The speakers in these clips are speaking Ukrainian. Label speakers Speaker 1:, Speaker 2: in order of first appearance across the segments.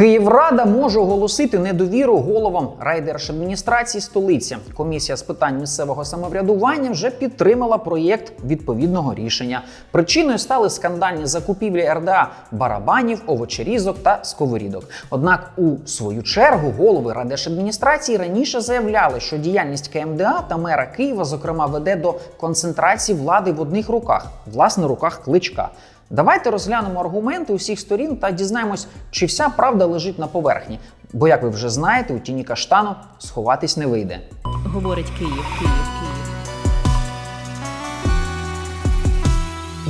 Speaker 1: Київрада може оголосити недовіру головам райдержадміністрації столиці. Комісія з питань місцевого самоврядування вже підтримала проєкт відповідного рішення. Причиною стали скандальні закупівлі РДА барабанів, овочерізок та сковорідок. Однак, у свою чергу, голови райдержадміністрації раніше заявляли, що діяльність КМДА та мера Києва, зокрема, веде до концентрації влади в одних руках, власне, руках кличка. Давайте розглянемо аргументи усіх сторін та дізнаємось, чи вся правда лежить на поверхні. Бо, як ви вже знаєте, у тіні каштану сховатись не вийде.
Speaker 2: Говорить Київ, Київ,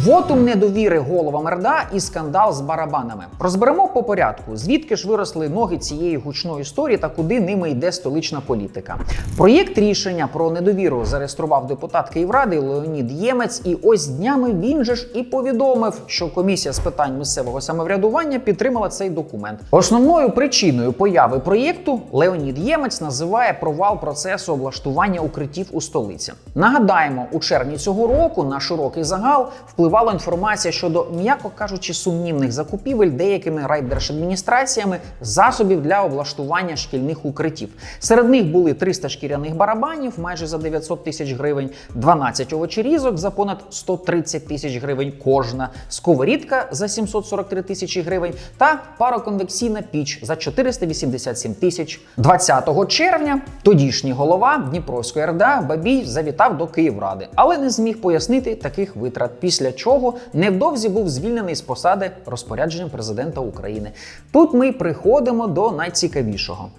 Speaker 1: Вотум недовіри головам РДА і скандал з барабанами. Розберемо по порядку, звідки ж виросли ноги цієї гучної історії та куди ними йде столична політика. Проєкт рішення про недовіру зареєстрував депутат Київради Леонід Ємець. І ось днями він же ж і повідомив, що комісія з питань місцевого самоврядування підтримала цей документ. Основною причиною появи проєкту Леонід Ємець називає провал процесу облаштування укриттів у столиці. Нагадаємо, у червні цього року на широкий загал впливала інформація щодо, м'яко кажучи, сумнівних закупівель деякими райдержадміністраціями засобів для облаштування шкільних укриттів. Серед них були 300 шкіряних барабанів майже за 900 тисяч гривень, 12 овочерізок за понад 130 тисяч гривень кожна, сковорідка за 743 тисячі гривень та пароконвекційна піч за 487 тисяч. 20 червня тодішній голова Дніпровської РДА Бабій завітав до Київради, але не зміг пояснити таких витрат. Після чого невдовзі був звільнений з посади розпорядженням президента України. Тут ми приходимо до найцікавішого.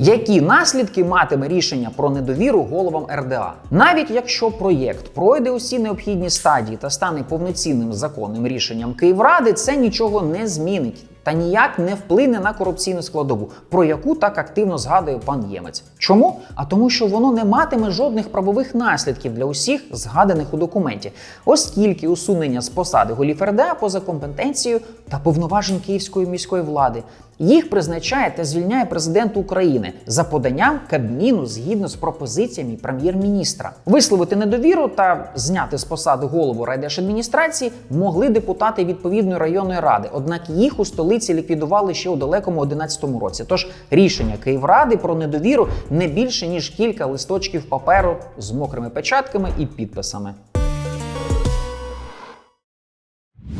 Speaker 1: Які наслідки матиме рішення про недовіру головам РДА? Навіть якщо проєкт пройде усі необхідні стадії та стане повноцінним законним рішенням Київради, це нічого не змінить. Та ніяк не вплине на корупційну складову, про яку так активно згадує пан Ємець. Чому? А тому, що воно не матиме жодних правових наслідків для усіх згаданих у документі, оскільки усунення з посади голів РДА поза компетенцією та повноважень Київської міської влади. Їх призначає та звільняє президент України за поданням Кабміну згідно з пропозиціями прем'єр-міністра. Висловити недовіру та зняти з посади голову райдержадміністрації могли депутати відповідної районної ради. Однак їх у столиці ліквідували ще у далекому 11-му році. Тож рішення Київради про недовіру не більше ніж кілька листочків паперу з мокрими печатками і підписами.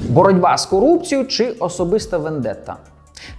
Speaker 1: Боротьба з корупцією чи особиста вендетта.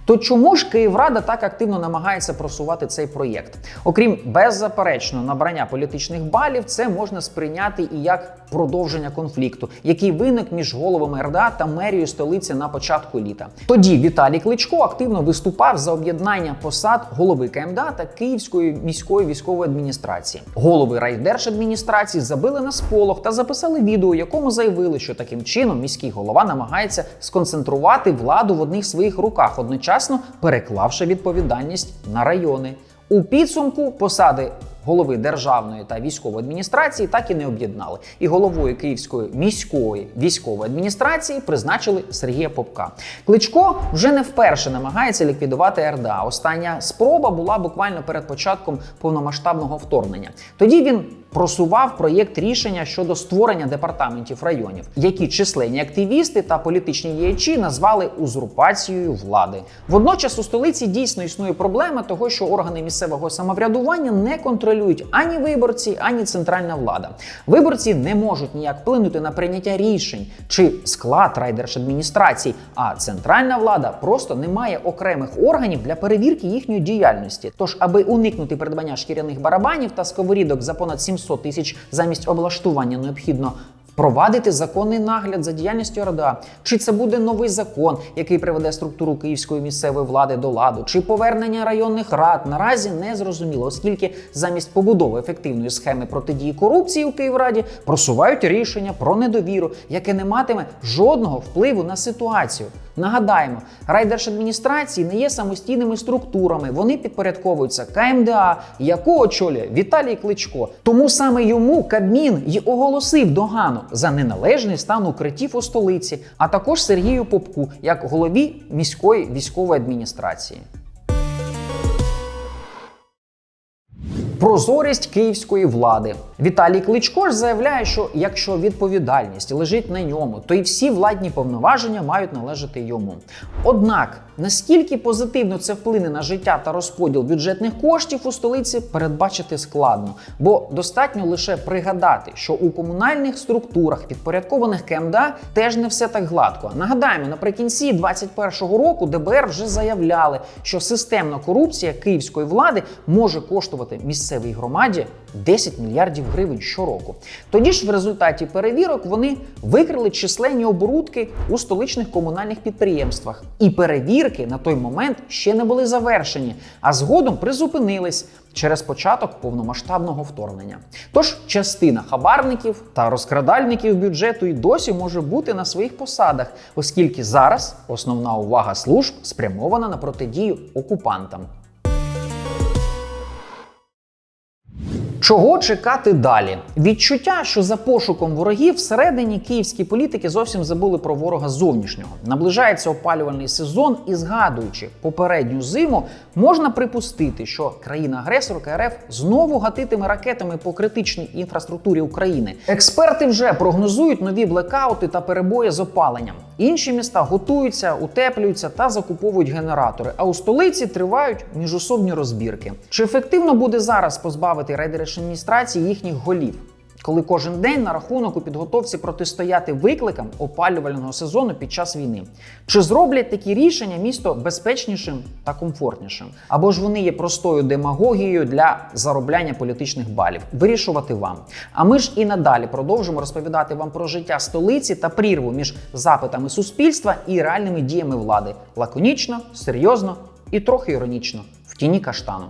Speaker 1: То чому ж Київрада так активно намагається просувати цей проєкт? Окрім беззаперечного набрання політичних балів, це можна сприйняти і як продовження конфлікту, який виник між головами РДА та мерією столиці на початку літа. Тоді Віталій Кличко активно виступав за об'єднання посад голови КМДА та Київської міської військової адміністрації. Голови райдержадміністрації забили на сполох та записали відео, у якому заявили, що таким чином міський голова намагається сконцентрувати владу в одних своїх руках, одночасно переклавши відповідальність на райони. У підсумку посади голови державної та військової адміністрації так і не об'єднали. І головою Київської міської військової адміністрації призначили Сергія Попка. Кличко вже не вперше намагається ліквідувати РДА. Остання спроба була буквально перед початком повномасштабного вторгнення. Тоді він просував проєкт рішення щодо створення департаментів районів, які численні активісти та політичні діячі назвали узурпацією влади. Водночас у столиці дійсно існує проблема того, що органи місцевого самоврядування не контролюють ані виборці, ані центральна влада. Виборці не можуть ніяк вплинути на прийняття рішень чи склад райдержадміністрацій, а центральна влада просто не має окремих органів для перевірки їхньої діяльності. Тож, аби уникнути придбання шкіряних барабанів та сковорідок за понад 700 тисяч замість облаштування, необхідно Впровадити законний нагляд за діяльністю РДА. Чи це буде новий закон, який приведе структуру київської місцевої влади до ладу, чи повернення районних рад наразі не зрозуміло, оскільки замість побудови ефективної схеми протидії корупції у Київраді просувають рішення про недовіру, яке не матиме жодного впливу на ситуацію. Нагадаємо, райдержадміністрації не є самостійними структурами. Вони підпорядковуються КМДА, яку очолює Віталій Кличко. Тому саме йому Кабмін й оголосив догану за неналежний стан укриттів у столиці, а також Сергію Попку як голові міської військової адміністрації. Прозорість київської влади. Віталій Кличко ж заявляє, що якщо відповідальність лежить на ньому, то і всі владні повноваження мають належати йому. Однак наскільки позитивно це вплине на життя та розподіл бюджетних коштів у столиці, передбачити складно, бо достатньо лише пригадати, що у комунальних структурах, підпорядкованих КМДА, теж не все так гладко. Нагадаємо, наприкінці 2021 року ДБР вже заявляли, що системна корупція київської влади може коштувати місцевій громаді 10 мільярдів гривень щороку. Тоді ж в результаті перевірок вони викрили численні оборудки у столичних комунальних підприємствах. І перевірки на той момент ще не були завершені, а згодом призупинились. Через початок повномасштабного вторгнення. Тож частина хабарників та розкрадальників бюджету і досі може бути на своїх посадах, оскільки зараз основна увага служб спрямована на протидію окупантам. Чого чекати далі? Відчуття, що за пошуком ворогів всередині київські політики зовсім забули про ворога зовнішнього. Наближається опалювальний сезон, і згадуючи попередню зиму, можна припустити, що країна-агресорка РФ знову гатитиме ракетами по критичній інфраструктурі України. Експерти вже прогнозують нові блекаути та перебої з опаленням. Інші міста готуються, утеплюються та закуповують генератори. А у столиці тривають міжособні розбірки. Чи ефективно буде зараз позбавити райдержадміністрації їхніх голів? Коли кожен день на рахунок у підготовці протистояти викликам опалювального сезону під час війни, чи зроблять такі рішення місто безпечнішим та комфортнішим? Або ж вони є простою демагогією для заробляння політичних балів? Вирішувати вам. А ми ж і надалі продовжимо розповідати вам про життя столиці та прірву між запитами суспільства і реальними діями влади лаконічно, серйозно і трохи іронічно в тіні каштану.